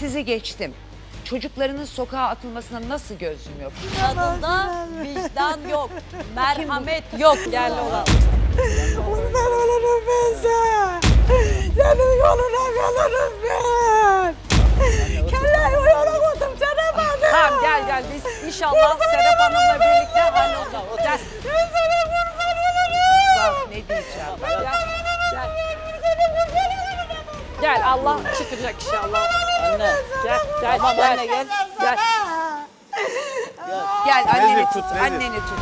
sizi geçtim. Çocuklarının sokağa atılmasına nasıl göz yumuyor? Kadında vicdan yok, merhamet yok yerli olan. Kurban olurum ben sana. Senin yoluna gelirim ben. Kelleyi yola koydum sana bana. Tamam gel gel biz inşallah Serap Hanım'la birlikte hallolacağız. Gel. Ben sana kurban olurum. Bak ne diyeceğim. Gel. Gel. Gel Allah çıkacak inşallah. Anne. Gel gel Tamam gel. anne gel. Gel. Gel anneni tut, tut, anneni tut.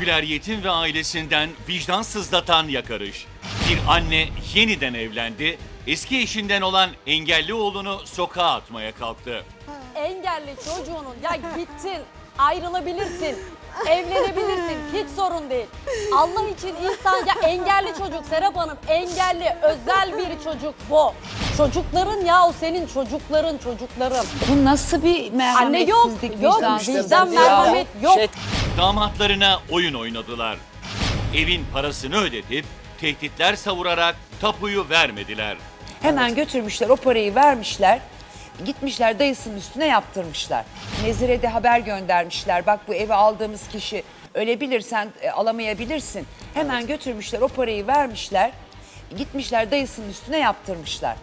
Güler Yetim ve ailesinden vicdan sızlatan yakarış. Bir anne yeniden evlendi, eski eşinden olan engelli oğlunu sokağa atmaya kalktı. Engelli çocuğunun ya gitsin ayrılabilirsin. Evlenebilirsin hiç sorun değil. Allah için insan ya engelli çocuk Serap Hanım engelli özel bir çocuk bu. Çocukların ya o senin çocukların çocukların. Bu nasıl bir Anne yok yok vicdansızlık vicdan ya? merhamet yok. Şey, Damatlarına oyun oynadılar. Evin parasını ödetip tehditler savurarak tapuyu vermediler. Hemen götürmüşler o parayı vermişler. Gitmişler dayısının üstüne yaptırmışlar. Nezire de haber göndermişler. Bak bu evi aldığımız kişi ölebilir sen e, alamayabilirsin. Hemen götürmüşler o parayı vermişler. Gitmişler dayısının üstüne yaptırmışlar.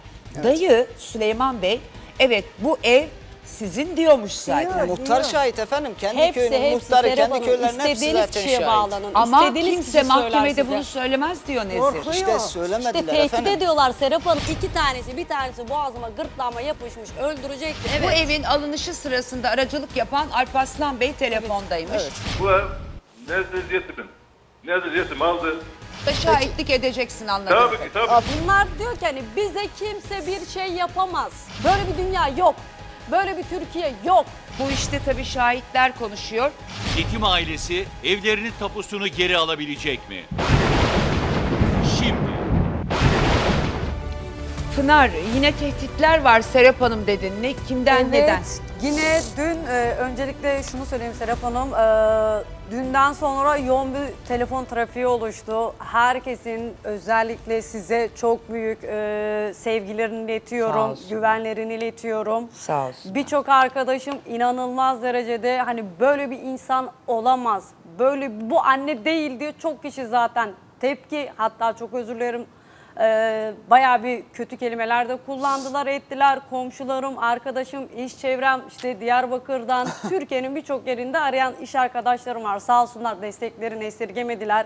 Dayı Süleyman Bey evet bu ev sizin diyormuş zaten. muhtar şahit efendim. Kendi Hepsi köyünün hepsi muhtarı, Serap kendi köylerinin hepsi istediğiniz zaten kişiye şahit. bağlanın. Ama İstediğiniz kimse mahkemede size. bunu söylemez diyor Nezir. Korkuyor. İşte İşte söylemediler tehdit efendim. ediyorlar Serap Hanım. İki tanesi bir tanesi boğazıma gırtlağıma yapışmış öldürecekti. Evet. Bu evin alınışı sırasında aracılık yapan Alparslan Bey telefondaymış. Evet. Bu ev Nezir Yetim'in. Nezir Yetim aldı. Da şahitlik edeceksin anladın. Tabii ki tabii. Bunlar diyor ki hani bize kimse bir şey yapamaz. Böyle bir dünya yok. Böyle bir Türkiye yok. Bu işte tabii şahitler konuşuyor. Yetim ailesi evlerinin tapusunu geri alabilecek mi? Şimdi Pınar yine tehditler var Serap Hanım dedin. Ne, kimden neden? Yine dün e, öncelikle şunu söyleyeyim Serap Hanım. e, dünden sonra yoğun bir telefon trafiği oluştu. Herkesin özellikle size çok büyük e, sevgilerini Sağ iletiyorum, olsun. güvenlerini iletiyorum. Sağ olsun. Birçok arkadaşım inanılmaz derecede hani böyle bir insan olamaz. Böyle bu anne değil diyor çok kişi zaten tepki hatta çok özür dilerim ee, bayağı bir kötü kelimeler de kullandılar ettiler. Komşularım, arkadaşım, iş çevrem işte Diyarbakır'dan Türkiye'nin birçok yerinde arayan iş arkadaşlarım var. Sağ olsunlar desteklerini esirgemediler.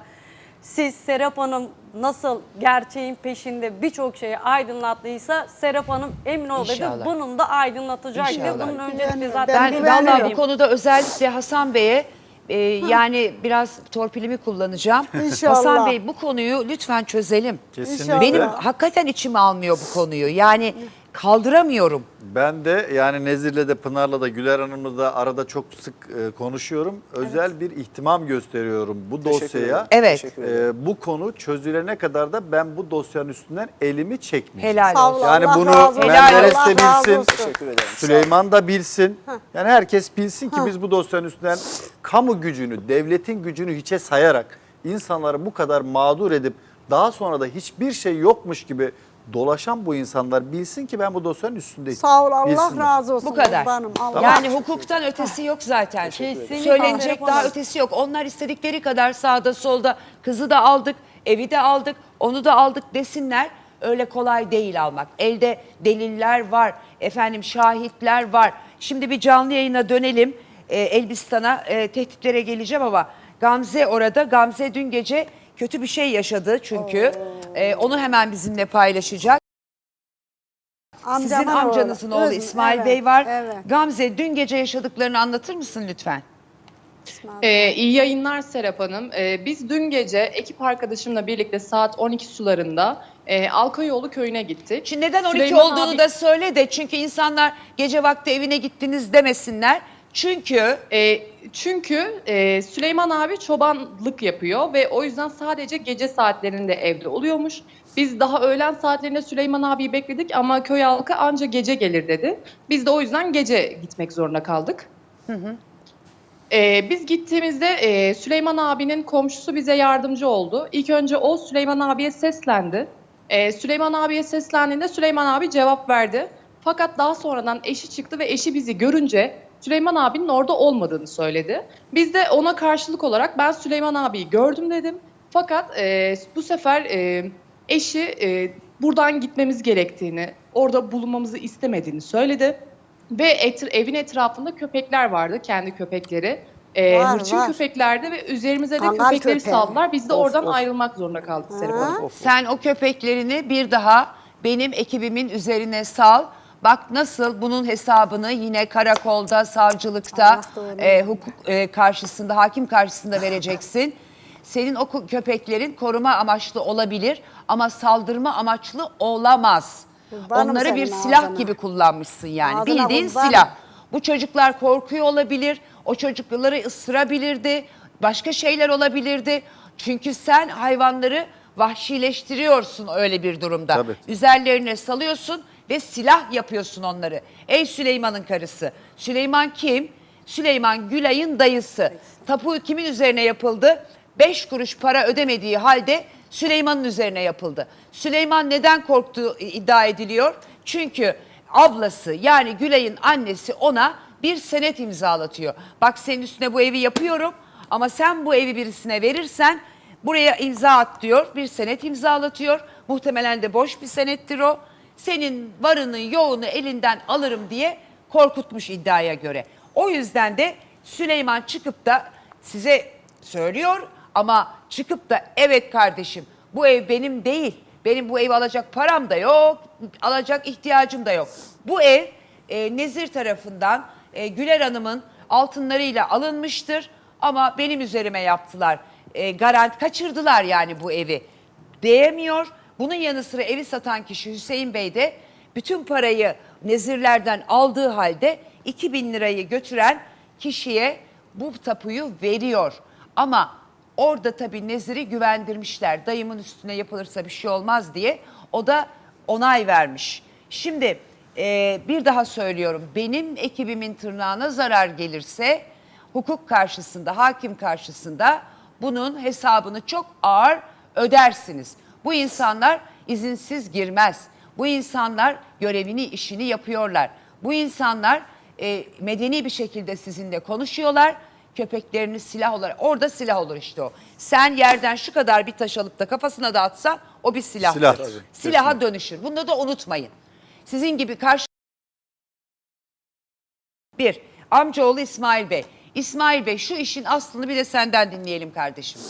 Siz Serap Hanım nasıl gerçeğin peşinde birçok şeyi aydınlattıysa Serap Hanım emin ol dedi İnşallah. bunun da aydınlatacaktı. İnşallah. Bunun öncelikle zaten Ben Ben vallahi bu güveniyorum. konuda özellikle Hasan Bey'e e, yani biraz torpilimi kullanacağım. İnşallah. Hasan Bey bu konuyu lütfen çözelim. İnşallah. Benim hakikaten içim almıyor bu konuyu. Yani kaldıramıyorum. Ben de yani Nezir'le de Pınar'la da Güler Hanım'la da arada çok sık e, konuşuyorum. Özel bir ihtimam gösteriyorum bu Teşekkür dosyaya. ederim. Evet. Teşekkür ederim. E, bu konu çözülene kadar da ben bu dosyanın üstünden elimi çekmeyeceğim. Helal Sağ olsun. ol, Yani Allah bunu razı olsun. Menderes Allah de razı bilsin. olsun. Teşekkür ederim. Sağ olun. Süleyman da bilsin. Yani herkes bilsin ki biz bu dosyanın üstünden kamu gücünü, devletin gücünü hiçe sayarak insanları bu kadar mağdur edip daha sonra da hiçbir şey yokmuş gibi dolaşan bu insanlar bilsin ki ben bu dosyanın üstündeyim. Sağ ol Allah Bilsinler. razı olsun. Bu kadar. kurbanım, Allah. Yani hukuktan ötesi yok zaten. Kesinlikle. Söylenecek daha ötesi yok. Onlar istedikleri kadar sağda solda kızı da aldık, evi de aldık, onu da aldık desinler. Öyle kolay değil almak. Elde deliller var, efendim şahitler var. Şimdi bir canlı yayına dönelim. Ee, Elbistan'a e, tehditlere geleceğim ama Gamze orada. Gamze dün gece kötü bir şey yaşadı çünkü. Ee, onu hemen bizimle paylaşacak. Sizin Amcamın amcanızın oğlu İsmail evet, Bey var. Evet. Gamze dün gece yaşadıklarını anlatır mısın lütfen? Ee, iyi yayınlar Serap Hanım. Ee, biz dün gece ekip arkadaşımla birlikte saat 12 sularında e, Alkayolu köyüne gittik. Şimdi neden 12 Süleyman olduğunu abi- da söyle de çünkü insanlar gece vakti evine gittiniz demesinler. Çünkü E, çünkü e, Süleyman abi çobanlık yapıyor ve o yüzden sadece gece saatlerinde evde oluyormuş. Biz daha öğlen saatlerinde Süleyman abiyi bekledik ama köy halkı anca gece gelir dedi. Biz de o yüzden gece gitmek zorunda kaldık. E, biz gittiğimizde e, Süleyman abinin komşusu bize yardımcı oldu. İlk önce o Süleyman abiye seslendi. Ee, Süleyman abiye seslendiğinde Süleyman abi cevap verdi. Fakat daha sonradan eşi çıktı ve eşi bizi görünce Süleyman abinin orada olmadığını söyledi. Biz de ona karşılık olarak ben Süleyman abiyi gördüm dedim. Fakat e, bu sefer e, eşi e, buradan gitmemiz gerektiğini, orada bulunmamızı istemediğini söyledi. Ve et- evin etrafında köpekler vardı, kendi köpekleri. E, Var, hırçın var. köpeklerdi ve üzerimize de Kangal köpekleri köpeği. saldılar. Biz de Of, oradan of. ayrılmak zorunda kaldık Serap Hanım. Sen o köpeklerini bir daha benim ekibimin üzerine sal. Bak nasıl bunun hesabını yine karakolda, savcılıkta, e, hukuk e, karşısında, hakim karşısında vereceksin. Senin o köpeklerin koruma amaçlı olabilir ama saldırma amaçlı olamaz. Kurbanım Onları bir senin silah ağzına. gibi kullanmışsın yani. Ağzına Bildiğin kurbanım. silah. Bu çocuklar korkuyor olabilir. O çocukları ısırabilirdi. Başka şeyler olabilirdi. Çünkü sen hayvanları vahşileştiriyorsun öyle bir durumda. Tabii. Üzerlerine salıyorsun ve silah yapıyorsun onları. Ey Süleyman'ın karısı. Süleyman kim? Süleyman Gülay'ın dayısı. Tapu kimin üzerine yapıldı? Beş kuruş para ödemediği halde Süleyman'ın üzerine yapıldı. Süleyman neden korktuğu iddia ediliyor? Çünkü ablası yani Gülay'ın annesi ona bir senet imzalatıyor. Bak senin üstüne bu evi yapıyorum ama sen bu evi birisine verirsen buraya imza at diyor. Bir senet imzalatıyor. Muhtemelen de boş bir senettir o. Senin varını yoğunu elinden alırım diye korkutmuş iddiaya göre. O yüzden de Süleyman çıkıp da size söylüyor ama çıkıp da evet kardeşim bu ev benim değil. Benim bu evi alacak param da yok, alacak ihtiyacım da yok. Bu ev e, Nezir tarafından e, Güler Hanım'ın altınlarıyla alınmıştır ama benim üzerime yaptılar. E, garant kaçırdılar yani bu evi diyemiyor. Bunun yanı sıra evi satan kişi Hüseyin Bey de bütün parayı nezirlerden aldığı halde 2000 lirayı götüren kişiye bu tapuyu veriyor. Ama orada tabii neziri güvendirmişler. Dayımın üstüne yapılırsa bir şey olmaz diye. O da onay vermiş. Şimdi e, bir daha söylüyorum. Benim ekibimin tırnağına zarar gelirse hukuk karşısında, hakim karşısında bunun hesabını çok ağır ödersiniz. Bu insanlar izinsiz girmez. Bu insanlar görevini, işini yapıyorlar. Bu insanlar e, medeni bir şekilde sizinle konuşuyorlar. Köpeklerini silah olarak, orada silah olur işte o. Sen yerden şu kadar bir taş alıp da kafasına da atsan o bir silah. Silah tabii, Silaha dönüşür. Bunu da unutmayın. Sizin gibi karşı bir, amcaoğlu İsmail Bey. İsmail Bey şu işin aslını bir de senden dinleyelim kardeşim.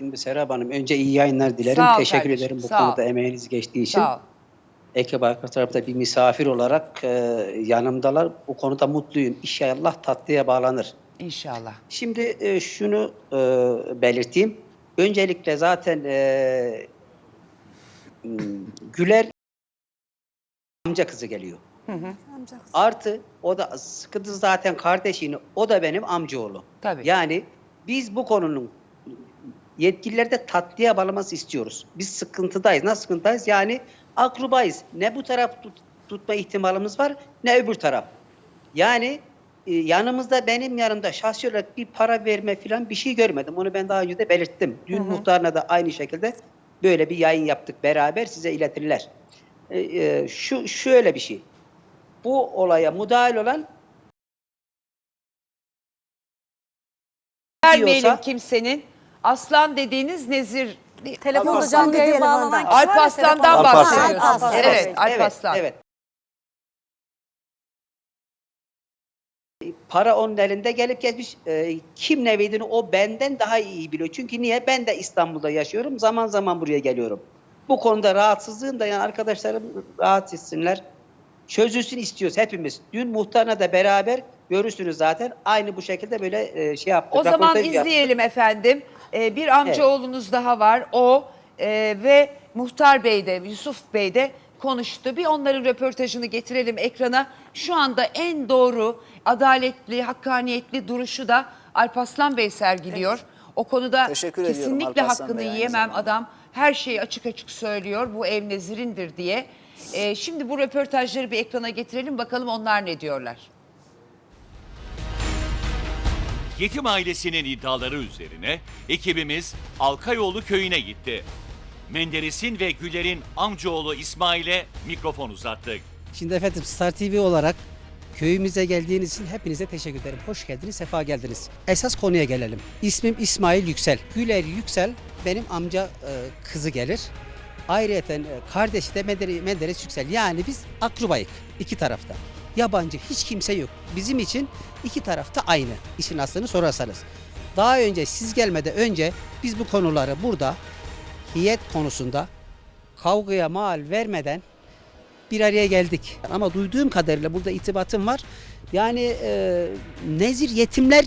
Şimdi Serap Hanım önce iyi yayınlar dilerim. Sağ ol Teşekkür kardeşim, ederim bu sağ ol. konuda emeğiniz geçtiği için. Sağ ol. Ekip arka tarafta bir misafir olarak e, yanımdalar. Bu konuda mutluyum. İnşallah tatlıya bağlanır. İnşallah. Şimdi e, şunu e, belirteyim. Öncelikle zaten e, Güler amca kızı geliyor. Artı o da sıkıntı zaten kardeşini. O da benim amcaoğlu. Tabii. Yani biz bu konunun yetkililer de tatlıya bağlaması istiyoruz. Biz sıkıntıdayız. Nasıl sıkıntıdayız? Yani akrubayız. Ne bu taraf tut- tutma ihtimalimiz var ne öbür taraf. Yani e, yanımızda benim yanımda şahsi olarak bir para verme falan bir şey görmedim. Onu ben daha önce de belirttim. Dün muhtarına da aynı şekilde böyle bir yayın yaptık beraber size iletirler. E, e, şu şöyle bir şey. Bu olaya müdahil olan Vermeyelim kimsenin. Aslan dediğiniz nezir. Telefonda Alparslan canlı yayın telefonda. bağlanan kişi var ya, Alparslan'dan telefonda. bahsediyorsunuz. Alparslan. Evet, Alparslan. Evet, evet. Para onun elinde gelip geçmiş. Ee, kim neviydini o benden daha iyi biliyor. Çünkü niye? Ben de İstanbul'da yaşıyorum. Zaman zaman buraya geliyorum. Bu konuda rahatsızlığım da yani arkadaşlarım rahat etsinler. Çözülsün istiyoruz hepimiz. Dün muhtarla da beraber görürsünüz zaten. Aynı bu şekilde böyle e, şey yaptık. O zaman röportaj yaptık. izleyelim efendim. Ee, bir amcaoğlunuz daha var. O e, ve Muhtar Bey de Yusuf Bey de konuştu. Bir onların röportajını getirelim ekrana. Şu anda en doğru, adaletli, hakkaniyetli duruşu da Alparslan Bey sergiliyor. O konuda Teşekkür ediyorum kesinlikle Alparslan hakkını Bey aynı yiyemem zamanda. adam. Her şeyi açık açık söylüyor. Bu ev nezirindir diye. Ee, şimdi bu röportajları bir ekrana getirelim bakalım onlar ne diyorlar. Yetim ailesinin iddiaları üzerine ekibimiz Alkayoğlu köyüne gitti. Menderes'in ve Güler'in amcaoğlu İsmail'e mikrofon uzattık. Şimdi efendim Star TV olarak köyümüze geldiğiniz için hepinize teşekkür ederim. Hoş geldiniz, sefa geldiniz. Esas konuya gelelim. İsmim İsmail Yüksel. Güler Yüksel benim amca e, kızı gelir. Ayrıyeten e, kardeşi de Menderes Yüksel. Yani biz akrubayık iki tarafta. Yabancı hiç kimse yok. Bizim için iki tarafta aynı. İşin aslını sorarsanız. Daha önce siz gelmeden önce biz bu konuları burada hiyet konusunda kavgaya mal vermeden bir araya geldik. Ama duyduğum kadarıyla burada itibatım var. Yani e, nezir yetimler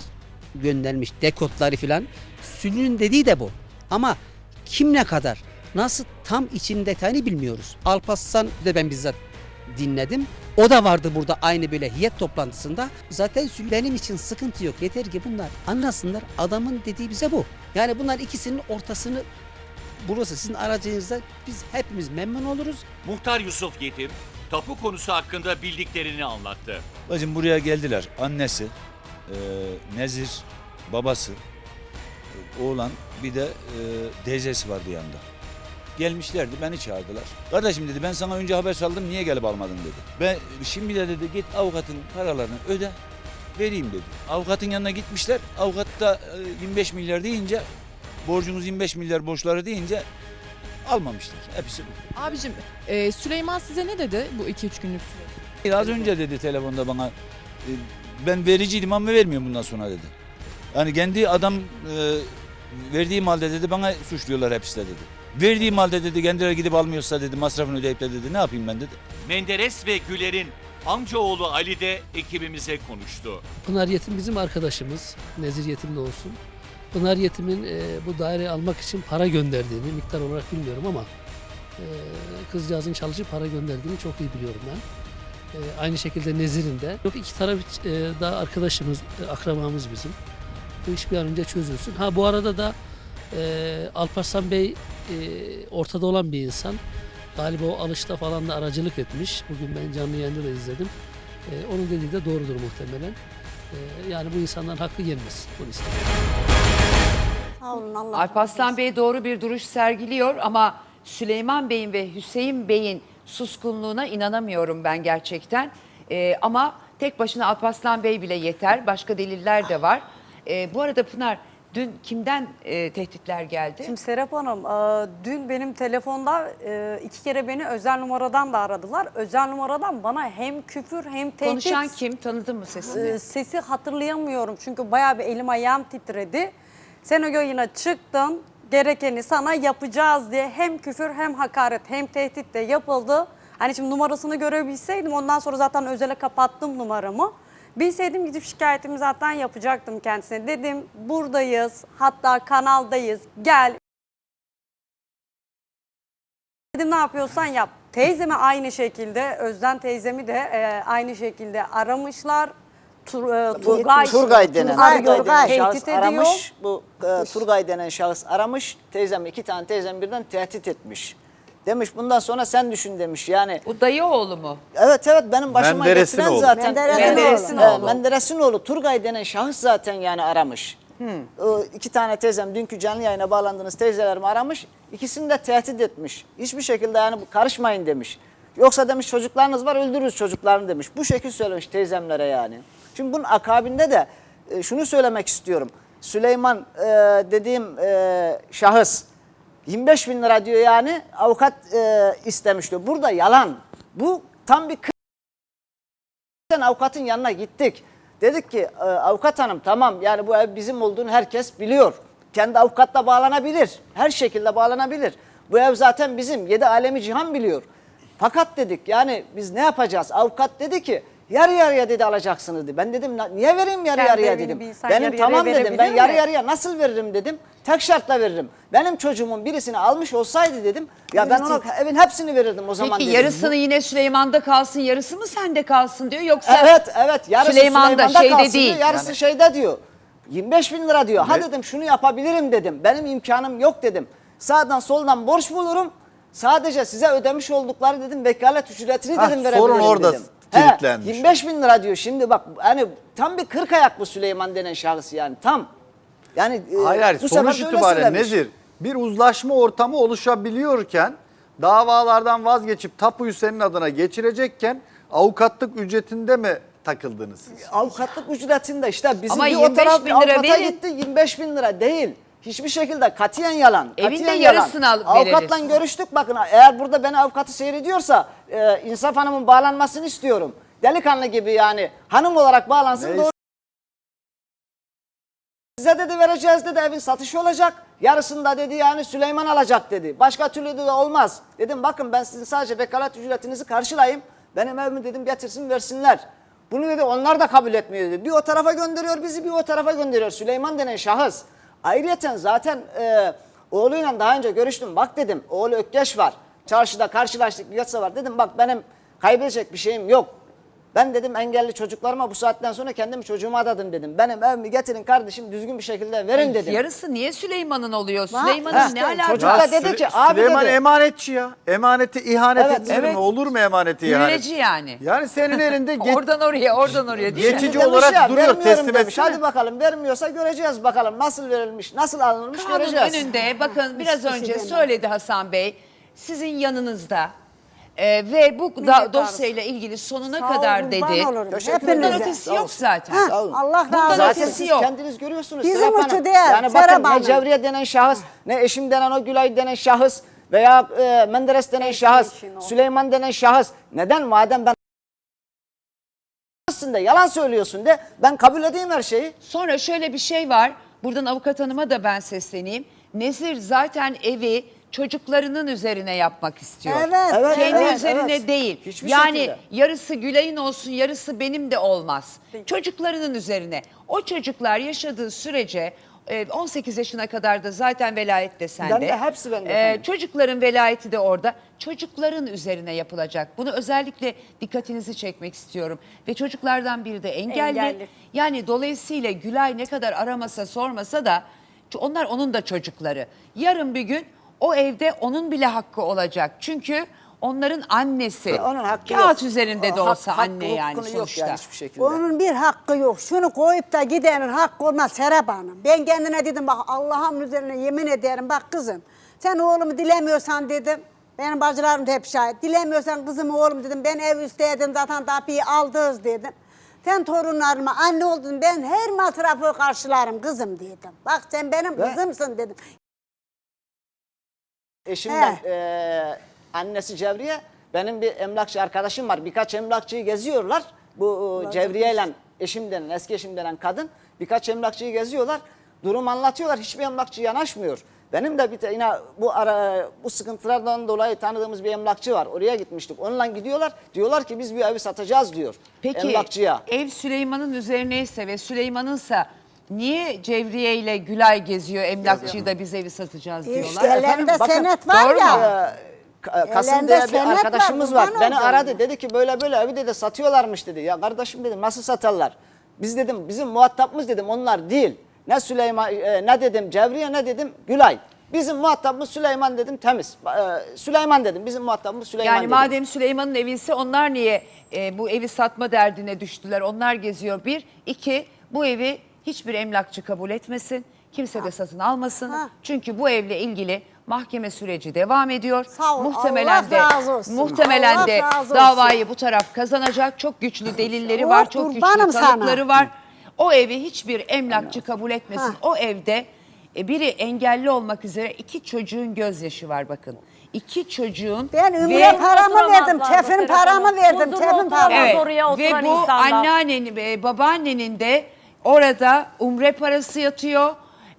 göndermiş dekotları filan. Sünün dediği de bu. Ama kim ne kadar, nasıl tam için detayını bilmiyoruz. Alparslan de ben bizzat dinledim. O da vardı burada aynı böyle hiyet toplantısında. Zaten benim için sıkıntı yok. Yeter ki bunlar anlasınlar. Adamın dediği bize bu. Yani bunlar ikisinin ortasını bulursa sizin aracınızda biz hepimiz memnun oluruz. Muhtar Yusuf Yetim, tapu konusu hakkında bildiklerini anlattı. Bacım buraya geldiler. Annesi, e, Nezir, babası, e, oğlan bir de e, teyzesi vardı yanında. Gelmişlerdi beni çağırdılar. Kardeşim dedi ben sana önce haber saldım niye gelip almadın dedi. Ben şimdi de dedi git avukatın paralarını öde vereyim dedi. Avukatın yanına gitmişler. Avukat da e, 25 milyar deyince borcunuz 25 milyar borçları deyince almamışlar. Hepsi bu. Abicim e, Süleyman size ne dedi bu 2-3 günlük süre? Az önce dedi telefonda bana e, ben vericiydim ama vermiyorum bundan sonra dedi. Yani kendi adam e, verdiğim halde dedi bana suçluyorlar hepsi de dedi. Verdiğim halde dedi kendileri gidip almıyorsa dedi masrafını ödeyip de dedi ne yapayım ben dedi. Menderes ve Güler'in amcaoğlu Ali de ekibimize konuştu. Pınar Yetim bizim arkadaşımız. Nezir Yetim de olsun. Pınar Yetim'in e, bu daireyi almak için para gönderdiğini, miktar olarak bilmiyorum ama e, kızcağızın çalışıp para gönderdiğini çok iyi biliyorum ben. E, aynı şekilde Nezir'in de. Yok iki taraf e, daha arkadaşımız, e, akrabamız bizim. Bu iş bir an önce çözülsün. Ha bu arada da e, Alparslan Bey e, ortada olan bir insan. Galiba o alışta falan da aracılık etmiş. Bugün ben canlı yayında da izledim. E, onun dediği de doğrudur muhtemelen. E, yani bu insanların hakkı yenmez. Bunu istedim. Sağ olun Allah. Alparslan Bey doğru bir duruş sergiliyor ama Süleyman Bey'in ve Hüseyin Bey'in suskunluğuna inanamıyorum ben gerçekten. Ee, ama tek başına Alparslan Bey bile yeter. Başka deliller de var. Ee, bu arada Pınar dün kimden e, tehditler geldi? Şimdi Serap Hanım, e, dün benim telefonda e, iki kere beni özel numaradan da aradılar. Özel numaradan bana hem küfür hem tehdit. Konuşan kim? Tanıdın mı sesini? E, sesi hatırlayamıyorum çünkü bayağı bir elim ayağım titredi. Sen o yayına çıktın, gerekeni sana yapacağız diye hem küfür hem hakaret hem tehdit de yapıldı. Hani şimdi numarasını görebilseydim ondan sonra zaten özele kapattım numaramı. Bilseydim gidip şikayetimi zaten yapacaktım kendisine. Dedim buradayız hatta kanaldayız gel. Dedim ne yapıyorsan yap. Teyzemi aynı şekilde, Özden teyzemi de e, aynı şekilde aramışlar. Tur, e, Turgay, Turgay denen, Turgay, Turgay denen tehdit şahıs ediyor. aramış. Bu e, Turgay denen şahıs aramış. Teyzem iki tane teyzem birden tehdit etmiş. Demiş bundan sonra sen düşün demiş. Yani Bu dayı oğlu mu? evet evet benim başıma Menderes'in getiren oğlu. zaten. Menderes'in Evet, oğlu. Menderes'in oğlu. Turgay denen şahıs zaten yani aramış. O iki tane teyzem dünkü canlı yayına bağlandığınız teyzelerimi aramış. İkisini de tehdit etmiş. Hiçbir şekilde yani karışmayın demiş. Yoksa demiş çocuklarınız var öldürürüz çocuklarını demiş. Bu şekil söylemiş teyzemlere yani. Şimdi bunun akabinde de e, şunu söylemek istiyorum. Süleyman e, dediğim e, şahıs 25 bin lira diyor yani avukat e, istemiş diyor. Burada yalan. Bu tam bir avukatın yanına gittik. Dedik ki "E, avukat hanım tamam yani bu ev bizim olduğunu herkes biliyor. Kendi avukatla bağlanabilir. Her şekilde bağlanabilir. Bu ev zaten bizim. Yedi alemi cihan biliyor. Fakat dedik yani biz ne yapacağız? Avukat dedi ki yarı yarıya dedi alacaksınız dedi. Ben dedim "Na- niye vereyim yarı Kendi yarıya evini dedim. bir insan Benim yarı yarıya tamam dedim ben verebilir yarı mi? yarıya nasıl veririm dedim. Tek şartla veririm. Benim çocuğumun birisini almış olsaydı dedim. Ya ben ona evin hepsini verirdim o zaman Peki dedim. yarısını yine Süleyman'da kalsın, yarısı mı sende kalsın diyor yoksa Evet evet yarısı Süleyman'da, Süleyman'da, şeyde kalsın değil. diyor, yarısı Yani- şeyde diyor. 25 bin lira diyor. Ha dedim şunu yapabilirim dedim. Benim imkanım yok dedim. Sağdan soldan borç bulurum. Sadece size ödemiş oldukları dedim vekalet ücretini Hah, dedim sorun verebilirim orada dedim. Kilitlenmiş. 25 bin lira diyor şimdi bak hani tam bir kırk ayak bu Süleyman denen şahıs yani tam. Yani e, Hayır hayır bu sefer sonuç de öyle itibariyle söylemiş. Nezir bir uzlaşma ortamı oluşabiliyorken davalardan vazgeçip tapuyu senin adına geçirecekken avukatlık ücretinde mi takıldınız siz? Avukatlık ücretinde işte bizim Ama bir o 25 taraf bin bir lira avukata verin. gitti 25 bin lira değil. Hiçbir şekilde katiyen yalan. Katiyen yarısını alıp Avukatla veririz. görüştük bakın eğer burada beni avukatı seyrediyorsa e, İnsaf Hanım'ın bağlanmasını istiyorum. Delikanlı gibi yani hanım olarak bağlansın Neyse. doğru. Size dedi vereceğiz dedi evin satışı olacak. Yarısında dedi yani Süleyman alacak dedi. Başka türlü de olmaz. Dedim bakın ben sizin sadece vekalet ücretinizi karşılayayım. Benim evimi dedim getirsin versinler. Bunu dedi onlar da kabul etmiyor dedi. Bir o tarafa gönderiyor bizi bir o tarafa gönderiyor. Süleyman denen şahıs. Ayrıyeten zaten e, oğluyla daha önce görüştüm. Bak dedim oğlu Ökkeş var. Çarşıda karşılaştık bir yatsa var. Dedim bak benim kaybedecek bir şeyim yok. Ben dedim engelli çocuklarıma bu saatten sonra kendimi çocuğuma adadım dedim. Benim evimi getirin kardeşim düzgün bir şekilde verin dedim. Yarısı niye Süleyman'ın oluyor? Süleyman'ın ne alakası? çocuk da dedi ki abi Süleyman dedi. emanetçi ya. Emaneti ihanet Evet, ettirir evet. mi? Olur mu emaneti ihanet? Hülleci yani. Yani senin elinde ge- Oradan oraya, oradan oraya değil? Geçici olarak ya, duruyor, teslim demiş. Hadi bakalım vermiyorsa göreceğiz bakalım nasıl verilmiş, nasıl alınmış Kanun göreceğiz. önünde bakın biraz şey önce söyledi Hasan Bey. Sizin yanınızda e, ve bu da, dosyayla ilgili sonuna Sağ kadar kurban dedi. olurum. Teşekkür Bundan ederim. ötesi Sağ yok olsun. zaten. Sağ olun. Allah Bundan razı Zaten olsun. ötesi siz yok. kendiniz görüyorsunuz. Bizim Serap uçu Hanım. değil, Yani Serap bakın ne Hanım. Cevriye denen şahıs, ne eşim denen o Gülay denen şahıs veya e, Menderes denen şahıs, eşin o. Süleyman denen şahıs. Neden madem ben aslında yalan söylüyorsun de ben kabul edeyim her şeyi. Sonra şöyle bir şey var. Buradan avukat hanıma da ben sesleneyim. Nezir zaten evi çocuklarının üzerine yapmak istiyor. Evet, Evet, Kendi evet, üzerine evet. değil. Hiçbir yani şekilde. yarısı Gülay'ın olsun, yarısı benim de olmaz. Çocuklarının üzerine. O çocuklar yaşadığı sürece e, 18 yaşına kadar da zaten velayet de sende. Bende, hepsi bende E, efendim. çocukların velayeti de orada. Çocukların üzerine yapılacak. Bunu özellikle dikkatinizi çekmek istiyorum. Ve çocuklardan biri de engelli. Engelli. Yani dolayısıyla Gülay ne kadar aramasa sormasa da onlar onun da çocukları. Yarın bir gün o evde onun bile hakkı olacak. Çünkü onların annesi. Onun hakkı Kağıt yok. üzerinde de O hak- olsa hakkı, anne yani hukkunu yok sonuçta. yani hiçbir şekilde. Onun bir hakkı yok. Şunu koyup da gidenin hakkı olmaz Serap Hanım. Ben kendine dedim bak Allah'ın üzerine yemin ederim bak kızım. Sen oğlumu dilemiyorsan dedim. Benim bacılarım da hep şahit. Dilemiyorsan kızım oğlum dedim. Ben ev üsteydim zaten tapiyi aldınız dedim. Sen torunlarıma anne oldun ben her masrafı karşılarım kızım dedim. Bak sen benim kızımsın dedim. Eşimden eee, annesi Cevriye, benim bir emlakçı arkadaşım var. Birkaç emlakçıyı geziyorlar. Bu e, Cevriye ile eşim denen, eski eşim denen kadın birkaç emlakçıyı geziyorlar. Durum anlatıyorlar. Hiçbir emlakçı yanaşmıyor. Benim de bir te- yine bu ara bu sıkıntılardan dolayı tanıdığımız bir emlakçı var. Oraya gitmiştik. Onunla gidiyorlar. Diyorlar ki biz bir evi satacağız diyor. Peki Emlakçıya. ev Süleyman'ın üzerineyse ve Süleyman'ınsa niye Cevriye ile Gülay geziyor emlakçıyı da biz evi satacağız diyorlar? İşte ellerinde bakın, senet var doğru ya. mu? Ee, Ka- Kasım diye bir var, arkadaşımız var. kurban Beni aradı dedi ki böyle böyle evi dedi satıyorlarmış dedi. Ya kardeşim dedim nasıl satarlar? Biz dedim bizim muhatapımız dedim onlar değil. Ne Süleyman e, ne dedim Cevriye ne dedim Gülay. Bizim muhatabımız Süleyman dedim temiz. E, Süleyman dedim bizim muhatabımız Süleyman Yani dedim. madem Süleyman'ın evi ise onlar niye e, bu evi satma derdine düştüler? Onlar geziyor. Bir, iki, bu evi hiçbir emlakçı kabul etmesin. Kimse de satın almasın. Ha. Çünkü bu evle ilgili mahkeme süreci devam ediyor. Sağ ol, Muhtemelen Allah de razı olsun. muhtemelen Allah de razı olsun. davayı bu taraf kazanacak. Çok güçlü delilleri var, çok güçlü kurbanım sana. tanıkları var. O evi hiçbir emlakçı kabul etmesin. Ha. O evde e, biri engelli olmak üzere iki çocuğun gözyaşı var bakın. İki çocuğun Ben ve- ümre paramı verdim, Oturamazlardı tefin paramı verdim, Huzurlu tefin paramı. oturamaz Evet. oraya Ve bu insanlar. anneannenin ve babaannenin de orada umre parası yatıyor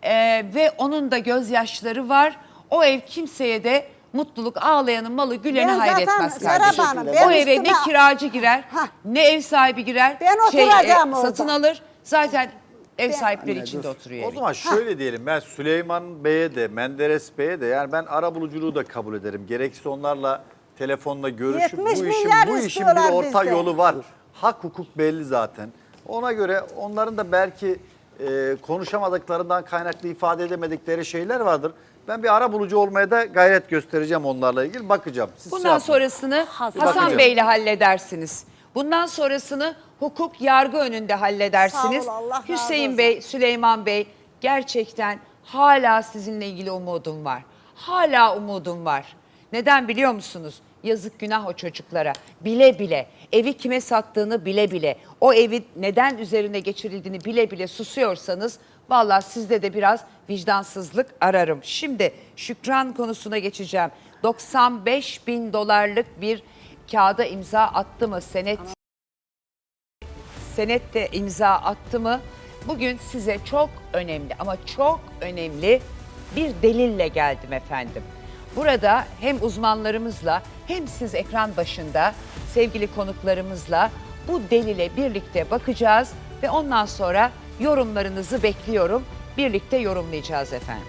Ee, ve onun da gözyaşları var. O ev kimseye de mutluluk ağlayanın malı güleni Ben zaten hayretmez Serap kardeşim. Hanım, O ben eve ne üstüme- kiracı girer Hah. ne ev sahibi girer. Ben oturacağım orada. Satın alır zaten ev sahipleri içinde oturuyor. O evi. zaman şöyle diyelim ben Süleyman Bey'e de Menderes Bey'e de yani ben ara buluculuğu da kabul ederim. Gerekirse onlarla telefonla görüşüp 70 bu işin milyar bu işin istiyorlar bir orta bizden. yolu var. Hak hukuk belli zaten. Ona göre onların da belki e, konuşamadıklarından kaynaklı ifade edemedikleri şeyler vardır. Ben bir ara bulucu olmaya da gayret göstereceğim onlarla ilgili bakacağım. Siz şey Bundan sonrasını Hasan Bey. Bey'le halledersiniz. Bundan sonrasını hukuk yargı önünde halledersiniz. Sağ ol, Allah razı Hüseyin olsun. Bey, Süleyman Bey gerçekten hala sizinle ilgili umudum var. Hala umudum var. Neden biliyor musunuz? Yazık günah o çocuklara. Bile bile, evi kime sattığını bile bile, o evi neden üzerine geçirildiğini bile bile susuyorsanız vallahi sizde de biraz vicdansızlık ararım. Şimdi Şükran konusuna geçeceğim. 95 bin dolarlık bir kağıda imza attı mı senet senette imza attı mı? Bugün size çok önemli ama çok önemli bir delille geldim efendim. Burada hem uzmanlarımızla hem siz ekran başında sevgili konuklarımızla bu delile birlikte bakacağız ve ondan sonra yorumlarınızı bekliyorum. Birlikte yorumlayacağız efendim.